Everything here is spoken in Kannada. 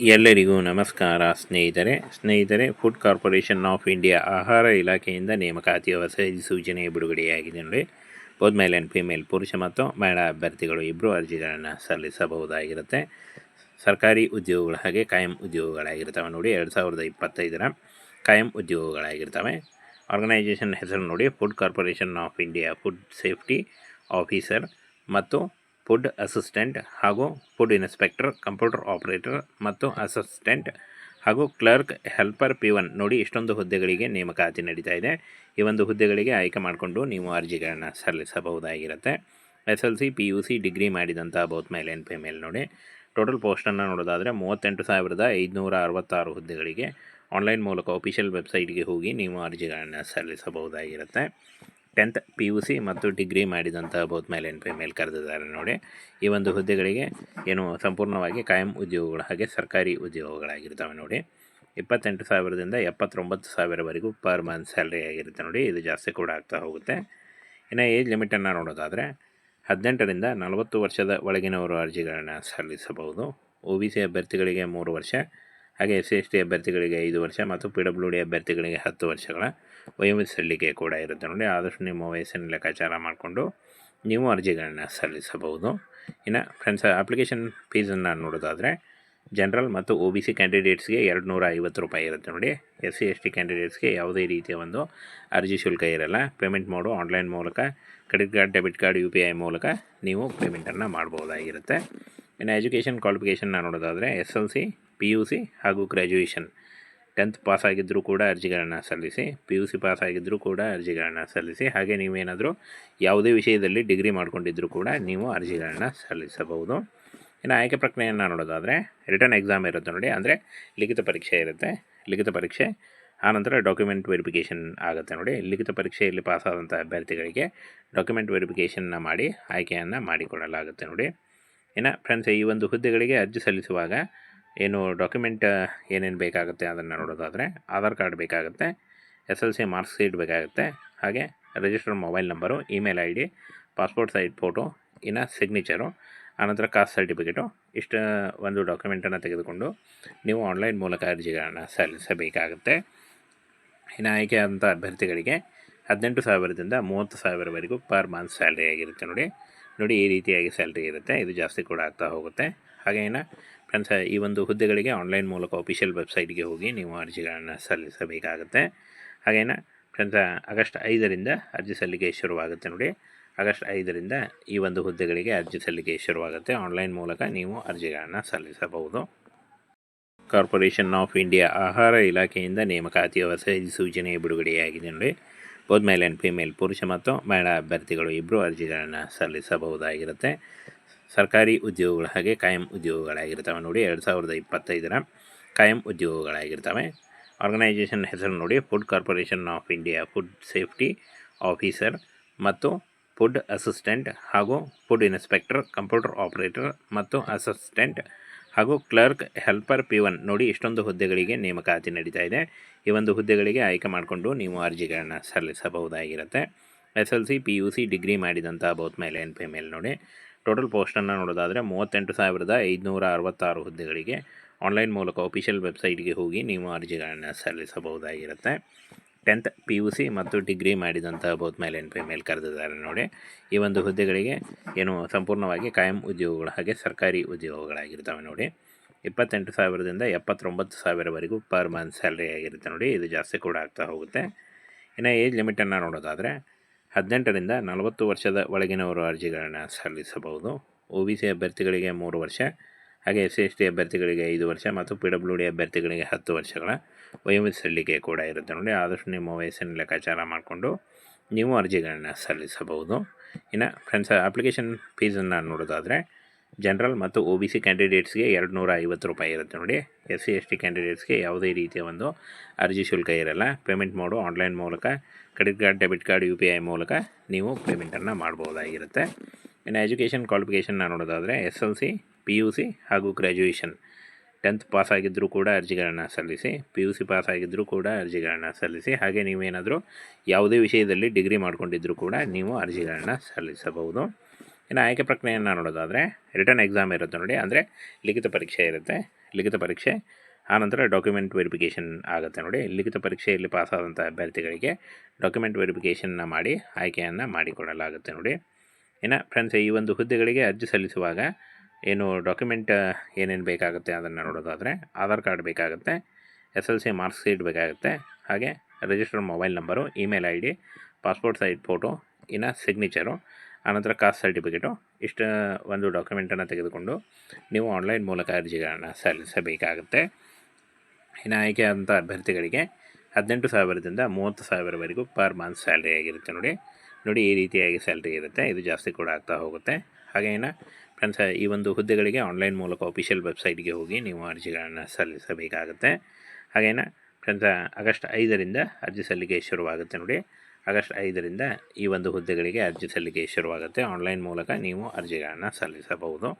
ಎಲ್ಲರಿಗೂ ನಮಸ್ಕಾರ. ಸ್ನೇಹಿತರೆ ಸ್ನೇಹಿತರೆ ಫುಡ್ ಕಾರ್ಪೊರೇಷನ್ ಆಫ್ ಇಂಡಿಯಾ ಆಹಾರ ಇಲಾಖೆಯಿಂದ ನೇಮಕಾತಿ ಹೊಸ ಸೂಚನೆ ಬಿಡುಗಡೆಯಾಗಿದೆ ನೋಡಿ. ಬೋತ್ ಮೇಲ್ ಆ್ಯಂಡ್ ಫಿಮೇಲ್ ಪುರುಷ ಮತ್ತು ಮಹಿಳಾ ಅಭ್ಯರ್ಥಿಗಳು ಇಬ್ಬರು ಅರ್ಜಿಗಳನ್ನು ಸಲ್ಲಿಸಬಹುದಾಗಿರುತ್ತೆ. ಸರ್ಕಾರಿ ಉದ್ಯೋಗಗಳ ಹಾಗೆ ಕಾಯಂ ಉದ್ಯೋಗಗಳಾಗಿರ್ತವೆ ನೋಡಿ. ಎರಡು ಸಾವಿರದ ಇಪ್ಪತ್ತೈದರ ಕಾಯಂ ಉದ್ಯೋಗಗಳಾಗಿರ್ತವೆ. ಆರ್ಗನೈಜೇಷನ್ ಹೆಸರು ನೋಡಿ. Food corporation of India food safety officer ಮತ್ತು ಫುಡ್ ಅಸಿಸ್ಟೆಂಟ್ ಹಾಗೂ ಫುಡ್ ಇನ್ಸ್ಪೆಕ್ಟರ್, ಕಂಪ್ಯೂಟರ್ ಆಪರೇಟರ್ ಮತ್ತು ಅಸಿಸ್ಟೆಂಟ್ ಹಾಗೂ ಕ್ಲರ್ಕ್, ಹೆಲ್ಪರ್ ಪಿ ಒನ್ ನೋಡಿ ಇಷ್ಟೊಂದು ಹುದ್ದೆಗಳಿಗೆ ನೇಮಕಾತಿ ನಡೀತಾ ಇದೆ. ಈ ಒಂದು ಹುದ್ದೆಗಳಿಗೆ ಆಯ್ಕೆ ಮಾಡಿಕೊಂಡು ನೀವು ಅರ್ಜಿಗಳನ್ನು ಸಲ್ಲಿಸಬಹುದಾಗಿರುತ್ತೆ. S L C, P U C, degree ಮಾಡಿದಂಥ ಬೌತ್ ಮೇಲೆ ಎನ್ ಪಿ ಮೇಲೆ ನೋಡಿ. ಟೋಟಲ್ ಪೋಸ್ಟನ್ನು ನೋಡೋದಾದರೆ ಮೂವತ್ತೆಂಟು ಸಾವಿರದ ಐದುನೂರ ಅರವತ್ತಾರು ಹುದ್ದೆಗಳಿಗೆ ಆನ್ಲೈನ್ ಮೂಲಕ ಅಫಿಷಿಯಲ್ ವೆಬ್ಸೈಟ್ಗೆ ಹೋಗಿ ನೀವು ಅರ್ಜಿಗಳನ್ನು ಸಲ್ಲಿಸಬಹುದಾಗಿರುತ್ತೆ. ಟೆಂತ್ ಪಿ ಯು ಸಿ ಮತ್ತು ಡಿಗ್ರಿ ಮಾಡಿದಂತಹ ಬೋತ್ ಮೇಲೆ ಪಿ ಮೇಲೆ ಕರೆದಿದ್ದಾರೆ ನೋಡಿ. ಈ ಒಂದು ಹುದ್ದೆಗಳಿಗೆ ಏನು ಸಂಪೂರ್ಣವಾಗಿ ಕಾಯಂ ಉದ್ಯೋಗಗಳು ಹಾಗೆ ಸರ್ಕಾರಿ ಉದ್ಯೋಗಗಳಾಗಿರ್ತವೆ ನೋಡಿ. ಇಪ್ಪತ್ತೆಂಟು ಸಾವಿರದಿಂದ ಎಪ್ಪತ್ತೊಂಬತ್ತು ಸಾವಿರವರೆಗೂ ಪರ್ ಮಂತ್ ಸ್ಯಾಲ್ರಿ ಆಗಿರುತ್ತೆ ನೋಡಿ. ಇದು ಜಾಸ್ತಿ ಕೂಡ ಆಗ್ತಾ ಹೋಗುತ್ತೆ. ಇನ್ನು ಏಜ್ ಲಿಮಿಟನ್ನು ನೋಡೋದಾದರೆ ಹದಿನೆಂಟರಿಂದ ನಲವತ್ತು ವರ್ಷದ ಒಳಗಿನವರು ಅರ್ಜಿಗಳನ್ನು ಸಲ್ಲಿಸಬಹುದು. ಒ ಬಿ ಸಿ ಅಭ್ಯರ್ಥಿಗಳಿಗೆ ಮೂರು ವರ್ಷ ಹಾಗೆ ಎಸ್ ಸಿ ಎಸ್ ಟಿ ಅಭ್ಯರ್ಥಿಗಳಿಗೆ ಐದು ವರ್ಷ ಮತ್ತು ಪಿ ಡಬ್ಲ್ಯೂ ಡಿ ಅಭ್ಯರ್ಥಿಗಳಿಗೆ ಹತ್ತು ವರ್ಷಗಳ ವಯೋಮಿತಿ ಸಲ್ಲಿಕೆ ಕೂಡ ಇರುತ್ತೆ ನೋಡಿ. ಆದಷ್ಟು ನಿಮ್ಮ ವಯಸ್ಸಿನ ಲೆಕ್ಕಾಚಾರ ಮಾಡಿಕೊಂಡು ನೀವು ಅರ್ಜಿಗಳನ್ನು ಸಲ್ಲಿಸಬಹುದು. ಇನ್ನು ಫ್ರೆಂಡ್ಸ್ ಅಪ್ಲಿಕೇಶನ್ ಫೀಸನ್ನು ನೋಡೋದಾದರೆ ಜನರಲ್ ಮತ್ತು ಒ ಬಿ ಸಿ ಕ್ಯಾಂಡಿಡೇಟ್ಸ್ಗೆ ಎರಡು ನೂರ ಐವತ್ತು ರೂಪಾಯಿ ಇರುತ್ತೆ ನೋಡಿ. ಎಸ್ ಸಿ ಎಸ್ ಟಿ ಕ್ಯಾಂಡಿಡೇಟ್ಸ್ಗೆ ಯಾವುದೇ ರೀತಿಯ ಒಂದು ಅರ್ಜಿ ಶುಲ್ಕ ಇರಲ್ಲ. ಪೇಮೆಂಟ್ ಮಾಡು ಆನ್ಲೈನ್ ಮೂಲಕ credit card debit card U P I ಮೂಲಕ ನೀವು ಪೇಮೆಂಟನ್ನು ಮಾಡ್ಬೋದಾಗಿರುತ್ತೆ. ಇನ್ನು ಎಜುಕೇಷನ್ ಕ್ವಾಲಿಫಿಕೇಷನ್ನ ನೋಡೋದಾದರೆ S L C P U C ಹಾಗೂ ಗ್ರ್ಯಾಜುಯೇಷನ್ ಟೆಂತ್ ಪಾಸ್ ಆಗಿದ್ದರೂ ಕೂಡ ಅರ್ಜಿಗಳನ್ನು ಸಲ್ಲಿಸಿ ಪಿ ಯು ಸಿ ಪಾಸ್ ಆಗಿದ್ದರೂ ಕೂಡ ಅರ್ಜಿಗಳನ್ನು ಸಲ್ಲಿಸಿ, ಹಾಗೆ ನೀವೇನಾದರೂ ಯಾವುದೇ ವಿಷಯದಲ್ಲಿ ಡಿಗ್ರಿ ಮಾಡಿಕೊಂಡಿದ್ದರೂ ಕೂಡ ನೀವು ಅರ್ಜಿಗಳನ್ನು ಸಲ್ಲಿಸಬಹುದು. ಇನ್ನು ಆಯ್ಕೆ ಪ್ರಕ್ರಿಯೆಯನ್ನು ನೋಡೋದಾದರೆ ರಿಟರ್ನ್ ಎಕ್ಸಾಮ್ ಇರುತ್ತೆ ನೋಡಿ, ಅಂದರೆ ಲಿಖಿತ ಪರೀಕ್ಷೆ ಇರುತ್ತೆ. ಲಿಖಿತ ಪರೀಕ್ಷೆ ಆನಂತರ ಡಾಕ್ಯುಮೆಂಟ್ ವೆರಿಫಿಕೇಷನ್ ಆಗುತ್ತೆ ನೋಡಿ. ಲಿಖಿತ ಪರೀಕ್ಷೆಯಲ್ಲಿ ಪಾಸಾದಂಥ ಅಭ್ಯರ್ಥಿಗಳಿಗೆ ಡಾಕ್ಯುಮೆಂಟ್ ವೆರಿಫಿಕೇಷನ್ನ ಮಾಡಿ ಆಯ್ಕೆಯನ್ನು ಮಾಡಿಕೊಡಲಾಗುತ್ತೆ ನೋಡಿ. ಇನ್ನು ಫ್ರೆಂಡ್ಸ್ ಈ ಒಂದು ಹುದ್ದೆಗಳಿಗೆ ಅರ್ಜಿ ಸಲ್ಲಿಸುವಾಗ ಏನು ಡಾಕ್ಯುಮೆಂಟ್ ಏನೇನು ಬೇಕಾಗುತ್ತೆ ಅದನ್ನು ನೋಡೋದಾದರೆ ಆಧಾರ್ ಕಾರ್ಡ್ ಬೇಕಾಗುತ್ತೆ, S L C marks sheet ಬೇಕಾಗುತ್ತೆ, ಹಾಗೆ registered mobile number email I D passport size photo ಇನ್ನು ಸಿಗ್ನೇಚರು ಆನಂತರ ಕಾಸ್ಟ್ ಸರ್ಟಿಫಿಕೇಟು ಇಷ್ಟು ಒಂದು ಡಾಕ್ಯುಮೆಂಟನ್ನು ತೆಗೆದುಕೊಂಡು ನೀವು ಆನ್ಲೈನ್ ಮೂಲಕ ಅರ್ಜಿಗಳನ್ನು ಸಲ್ಲಿಸಬೇಕಾಗುತ್ತೆ. ಇನ್ನು ಆಯ್ಕೆಯಾದಂಥ ಅಭ್ಯರ್ಥಿಗಳಿಗೆ ಹದಿನೆಂಟು ಸಾವಿರದಿಂದ ಮೂವತ್ತು ಸಾವಿರವರೆಗೂ ಪರ್ ಮಂತ್ ಸ್ಯಾಲ್ರಿ ಆಗಿರುತ್ತೆ ನೋಡಿ. ನೋಡಿ ಈ ರೀತಿಯಾಗಿ ಸ್ಯಾಲ್ರಿ ಇರುತ್ತೆ. ಇದು ಜಾಸ್ತಿ ಕೂಡ ಆಗ್ತಾ ಹೋಗುತ್ತೆ. ಹಾಗೆ ಇನ್ನು ಫ್ರೆಂಡ್ಸ್ ಈ ಒಂದು ಹುದ್ದೆಗಳಿಗೆ ಆನ್ಲೈನ್ ಮೂಲಕ ಅಫಿಷಿಯಲ್ ವೆಬ್ಸೈಟ್ಗೆ ಹೋಗಿ ನೀವು ಅರ್ಜಿಗಳನ್ನು ಸಲ್ಲಿಸಬೇಕಾಗುತ್ತೆ. ಹಾಗೇನ ಫ್ರೆಂಡ್ಸ್, ಆಗಸ್ಟ್ ಐದರಿಂದ ಅರ್ಜಿ ಸಲ್ಲಿಕೆ ಶುರುವಾಗುತ್ತೆ ನೋಡಿ. ಆಗಸ್ಟ್ ಐದರಿಂದ ಈ ಒಂದು ಹುದ್ದೆಗಳಿಗೆ ಅರ್ಜಿ ಸಲ್ಲಿಕೆ ಶುರುವಾಗುತ್ತೆ. ಆನ್ಲೈನ್ ಮೂಲಕ ನೀವು ಅರ್ಜಿಗಳನ್ನು ಸಲ್ಲಿಸಬಹುದು. ಕಾರ್ಪೊರೇಷನ್ ಆಫ್ ಇಂಡಿಯಾ ಆಹಾರ ಇಲಾಖೆಯಿಂದ ನೇಮಕಾತಿ ಹೊಸ ಸೂಚನೆ ಬಿಡುಗಡೆಯಾಗಿದೆ ನೋಡಿ. ಬೋದ್ ಮೇಲ್ ಆ್ಯಂಡ್ ಫಿಮೇಲ್ ಪುರುಷ ಮತ್ತು ಮಹಿಳಾ ಅಭ್ಯರ್ಥಿಗಳು ಇಬ್ಬರು ಅರ್ಜಿಗಳನ್ನು ಸಲ್ಲಿಸಬಹುದಾಗಿರುತ್ತೆ. ಸರ್ಕಾರಿ ಉದ್ಯೋಗಗಳ ಹಾಗೆ ಕಾಯಂ ಉದ್ಯೋಗಗಳಾಗಿರ್ತವೆ ನೋಡಿ, ಎರಡು ಸಾವಿರದ ಇಪ್ಪತ್ತೈದರ ಕಾಯಂ ಉದ್ಯೋಗಗಳಾಗಿರ್ತವೆ. ಆರ್ಗನೈಜೇಷನ್ ಹೆಸರು ನೋಡಿ food corporation of India food safety officer ಮತ್ತು ಫುಡ್ ಅಸಿಸ್ಟೆಂಟ್ ಹಾಗೂ ಫುಡ್ ಇನ್ಸ್ಪೆಕ್ಟರ್ ಕಂಪ್ಯೂಟರ್ ಆಪರೇಟರ್ ಮತ್ತು ಅಸಿಸ್ಟೆಂಟ್ ಹಾಗೂ ಕ್ಲರ್ಕ್ ಹೆಲ್ಪರ್ ಪಿ ಒನ್ ನೋಡಿ, ಇಷ್ಟೊಂದು ಹುದ್ದೆಗಳಿಗೆ ನೇಮಕಾತಿ ನಡೀತಾ ಇದೆ. ಈ ಒಂದು ಹುದ್ದೆಗಳಿಗೆ ಆಯ್ಕೆ ಮಾಡಿಕೊಂಡು ನೀವು ಅರ್ಜಿಗಳನ್ನು ಸಲ್ಲಿಸಬಹುದಾಗಿರುತ್ತೆ. S L C P U C degree ಮಾಡಿದಂಥ ಬೌತ್ ಮೇಲೆ ಎನ್ ಪಿ ಮೇಲೆ ನೋಡಿ. ಟೋಟಲ್ ಪೋಸ್ಟನ್ನು ನೋಡೋದಾದರೆ ಮೂವತ್ತೆಂಟು ಸಾವಿರದ ಐದುನೂರ ಅರವತ್ತಾರು ಹುದ್ದೆಗಳಿಗೆ ಆನ್ಲೈನ್ ಮೂಲಕ ಅಫಿಷಿಯಲ್ ವೆಬ್ಸೈಟ್ಗೆ ಹೋಗಿ ನೀವು ಅರ್ಜಿಗಳನ್ನು ಸಲ್ಲಿಸಬಹುದಾಗಿರುತ್ತೆ. ಟೆಂತ್ ಪಿ ಯು ಸಿ ಮತ್ತು ಡಿಗ್ರಿ ಮಾಡಿದಂತಹ ಬೋತ್ ಮೇಲೆ ಎನ್ ಪಿ ಮೇಲೆ ಕರೆದಿದ್ದಾರೆ ನೋಡಿ. ಈ ಒಂದು ಹುದ್ದೆಗಳಿಗೆ ಏನು ಸಂಪೂರ್ಣವಾಗಿ ಕಾಯಂ ಉದ್ಯೋಗಗಳು ಹಾಗೆ ಸರ್ಕಾರಿ ಉದ್ಯೋಗಗಳಾಗಿರ್ತವೆ ನೋಡಿ. ಇಪ್ಪತ್ತೆಂಟು ಸಾವಿರದಿಂದ ಎಪ್ಪತ್ತೊಂಬತ್ತು ಸಾವಿರವರೆಗೂ ಪರ್ ಮಂತ್ ಸ್ಯಾಲ್ರಿ ಆಗಿರುತ್ತೆ ನೋಡಿ. ಇದು ಜಾಸ್ತಿ ಕೂಡ ಆಗ್ತಾ ಹೋಗುತ್ತೆ. ಇನ್ನು ಏಜ್ ಲಿಮಿಟನ್ನು ನೋಡೋದಾದರೆ ಹದಿನೆಂಟರಿಂದ ನಲವತ್ತು ವರ್ಷದ ಒಳಗಿನವರು ಅರ್ಜಿಗಳನ್ನು ಸಲ್ಲಿಸಬಹುದು. ಒ ಬಿ ಸಿ ಅಭ್ಯರ್ಥಿಗಳಿಗೆ ಮೂರು ವರ್ಷ, ಹಾಗೆ ಎಸ್ ಸಿ ಎಸ್ ಟಿ ಅಭ್ಯರ್ಥಿಗಳಿಗೆ ಐದು ವರ್ಷ ಮತ್ತು ಪಿ ಡಬ್ಲ್ಯೂ ಡಿ ಅಭ್ಯರ್ಥಿಗಳಿಗೆ ಹತ್ತು ವರ್ಷಗಳ ವಯೋಮಿತಿ ಸಲ್ಲಿಕೆ ಕೂಡ ಇರುತ್ತೆ ನೋಡಿ. ಆದಷ್ಟು ನಿಮ್ಮ ವಯಸ್ಸನ್ನು ಲೆಕ್ಕಾಚಾರ ಮಾಡಿಕೊಂಡು ನೀವು ಅರ್ಜಿಗಳನ್ನು ಸಲ್ಲಿಸಬಹುದು. ಇನ್ನು ಫ್ರೆಂಡ್ಸ್ ಅಪ್ಲಿಕೇಶನ್ ಫೀಸನ್ನು ನೋಡೋದಾದರೆ ಜನರಲ್ ಮತ್ತು ಒ ಬಿ ಸಿ ಕ್ಯಾಂಡಿಡೇಟ್ಸ್ಗೆ ಎರಡು ನೂರ ಐವತ್ತು ರೂಪಾಯಿ ಇರುತ್ತೆ ನೋಡಿ. ಎಸ್ ಸಿ ಎಸ್ ಟಿ ಕ್ಯಾಂಡಿಡೇಟ್ಸ್ಗೆ ಯಾವುದೇ ರೀತಿಯ ಒಂದು ಅರ್ಜಿ ಶುಲ್ಕ ಇರಲ್ಲ. ಪೇಮೆಂಟ್ ಮಾಡು ಆನ್ಲೈನ್ ಮೂಲಕ, credit card, debit card, U P I ಮೂಲಕ ನೀವು ಪೇಮೆಂಟನ್ನು ಮಾಡ್ಬೋದಾಗಿರುತ್ತೆ. ಇನ್ನು ಎಜುಕೇಷನ್ ಕ್ವಾಲಿಫಿಕೇಷನ್ನ ನೋಡೋದಾದರೆ S L C, P U C ಹಾಗೂ ಗ್ರ್ಯಾಜುಯೇಷನ್. ಟೆಂತ್ ಪಾಸ್ ಆಗಿದ್ದರೂ ಕೂಡ ಅರ್ಜಿಗಳನ್ನು ಸಲ್ಲಿಸಿ, ಪಿ ಯು ಸಿ ಪಾಸ್ ಆಗಿದ್ದರೂ ಕೂಡ ಅರ್ಜಿಗಳನ್ನು ಸಲ್ಲಿಸಿ, ಹಾಗೆ ನೀವೇನಾದರೂ ಯಾವುದೇ ವಿಷಯದಲ್ಲಿ ಡಿಗ್ರಿ ಮಾಡ್ಕೊಂಡಿದ್ದರೂ ಕೂಡ ನೀವು ಅರ್ಜಿಗಳನ್ನು ಸಲ್ಲಿಸಬಹುದು. ಇನ್ನು ಆಯ್ಕೆ ಪ್ರಕ್ರಿಯೆಯನ್ನು ನೋಡೋದಾದರೆ ರಿಟರ್ನ್ ಎಕ್ಸಾಮ್ ಇರುತ್ತೆ ನೋಡಿ. ಅಂದರೆ ಲಿಖಿತ ಪರೀಕ್ಷೆ ಇರುತ್ತೆ. ಲಿಖಿತ ಪರೀಕ್ಷೆ ಆನಂತರ ಡಾಕ್ಯುಮೆಂಟ್ ವೆರಿಫಿಕೇಷನ್ ಆಗುತ್ತೆ ನೋಡಿ. ಲಿಖಿತ ಪರೀಕ್ಷೆಯಲ್ಲಿ ಪಾಸಾದಂಥ ಅಭ್ಯರ್ಥಿಗಳಿಗೆ ಡಾಕ್ಯುಮೆಂಟ್ ವೆರಿಫಿಕೇಷನ್ನ ಮಾಡಿ ಆಯ್ಕೆಯನ್ನು ಮಾಡಿಕೊಡಲಾಗುತ್ತೆ ನೋಡಿ. ಇನ್ನು ಫ್ರೆಂಡ್ಸ್ ಈ ಒಂದು ಹುದ್ದೆಗಳಿಗೆ ಅರ್ಜಿ ಸಲ್ಲಿಸುವಾಗ ಏನು ಡಾಕ್ಯುಮೆಂಟ್ ಏನೇನು ಬೇಕಾಗುತ್ತೆ ಅದನ್ನು ನೋಡೋದಾದರೆ ಆಧಾರ್ ಕಾರ್ಡ್ ಬೇಕಾಗುತ್ತೆ S L C marks sheet ಬೇಕಾಗುತ್ತೆ, ಹಾಗೆ registered mobile number email I D passport size photo ಇನ್ನು ಸಿಗ್ನೇಚರು ಆನಂತರ ಕಾಸ್ಟ್ ಸರ್ಟಿಫಿಕೇಟು. ಇಷ್ಟು ಒಂದು ಡಾಕ್ಯುಮೆಂಟನ್ನು ತೆಗೆದುಕೊಂಡು ನೀವು ಆನ್ಲೈನ್ ಮೂಲಕ ಅರ್ಜಿಗಳನ್ನು ಸಲ್ಲಿಸಬೇಕಾಗುತ್ತೆ. ಇನ್ನು ಆಯ್ಕೆಯಾದಂಥ ಅಭ್ಯರ್ಥಿಗಳಿಗೆ ಹದಿನೆಂಟು ಸಾವಿರದಿಂದ ಮೂವತ್ತು ಸಾವಿರವರೆಗೂ ಪರ್ ಮಂತ್ ಸ್ಯಾಲ್ರಿ ಆಗಿರುತ್ತೆ ನೋಡಿ. ನೋಡಿ ಈ ರೀತಿಯಾಗಿ ಸ್ಯಾಲ್ರಿ ಇರುತ್ತೆ. ಇದು ಜಾಸ್ತಿ ಕೂಡ ಆಗ್ತಾ ಹೋಗುತ್ತೆ. ಹಾಗೇನ ಫ್ರೆಂಡ್ಸ್ ಈ ಒಂದು ಹುದ್ದೆಗಳಿಗೆ ಆನ್ಲೈನ್ ಮೂಲಕ ಅಫಿಷಿಯಲ್ ವೆಬ್ಸೈಟ್ಗೆ ಹೋಗಿ ನೀವು ಅರ್ಜಿಗಳನ್ನು ಸಲ್ಲಿಸಬೇಕಾಗುತ್ತೆ. ಹಾಗೇನ ಫ್ರೆಂಡ್ಸ್ ಆಗಸ್ಟ್ ಐದರಿಂದ ಅರ್ಜಿ ಸಲ್ಲಿಕೆ ಶುರುವಾಗುತ್ತೆ ನೋಡಿ. ಆಗಸ್ಟ್ ಐದರಿಂದ ಈ ಒಂದು ಹುದ್ದೆಗಳಿಗೆ ಅರ್ಜಿ ಸಲ್ಲಿಕೆ ಶುರುವಾಗುತ್ತೆ. ಆನ್ಲೈನ್ ಮೂಲಕ ನೀವು ಅರ್ಜಿಗಳನ್ನು ಸಲ್ಲಿಸಬಹುದು.